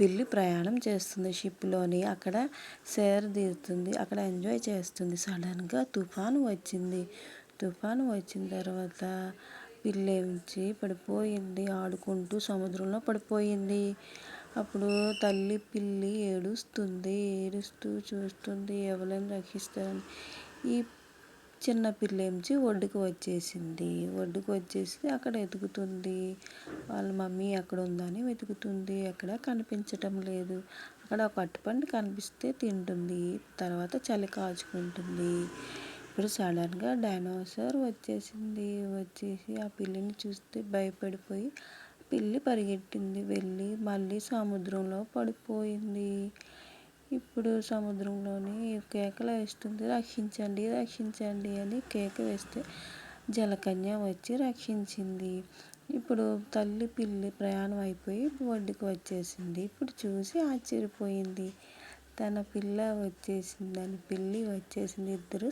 పిల్లి ప్రయాణం చేస్తుంది షిప్లోని. అక్కడ సేర తీరుతుంది అక్కడ ఎంజాయ్ చేస్తుంది. సడన్గా తుఫాను వచ్చింది. తుఫాను వచ్చిన తర్వాత పిల్లి ఏమించి పడిపోయింది. ఆడుకుంటూ సముద్రంలో పడిపోయింది. అప్పుడు తల్లి పిల్లి ఏడుస్తుంది. ఏడుస్తూ చూస్తుంది. ఎవరైనా రక్షిస్తారని. ఈ చిన్న పిల్లేంచి ఒడ్డుకు వచ్చేసింది. ఒడ్డుకు వచ్చేసి అక్కడ వెతుకుతుంది వాళ్ళ మమ్మీ ఎక్కడ ఉందని వెతుకుతుంది. ఎక్కడ కనిపించటం లేదు. అక్కడ ఒక అట్టుపండు కనిపిస్తే తింటుంది. తర్వాత చలి కాచుకుంటుంది. ఇప్పుడు సడన్గా డైనోసార్ వచ్చేసింది. వచ్చేసి ఆ పిల్లిని చూస్తే భయపడిపోయి పిల్లి పరిగెట్టింది. వెళ్ళి మళ్ళీ సముద్రంలో పడిపోయింది. ఇప్పుడు సముద్రంలోని కేకలు వేస్తుంది. రక్షించండి రక్షించండి అని కేక వేస్తే జలకన్య వచ్చి రక్షించింది. ఇప్పుడు తల్లి పిల్లి ప్రయాణం అయిపోయి ఒడ్డుకు వచ్చేసింది. ఇప్పుడు చూసి ఆశ్చర్యపోయింది. తన పిల్ల వచ్చేసింది దాని పిల్లి వచ్చేసింది. ఇద్దరు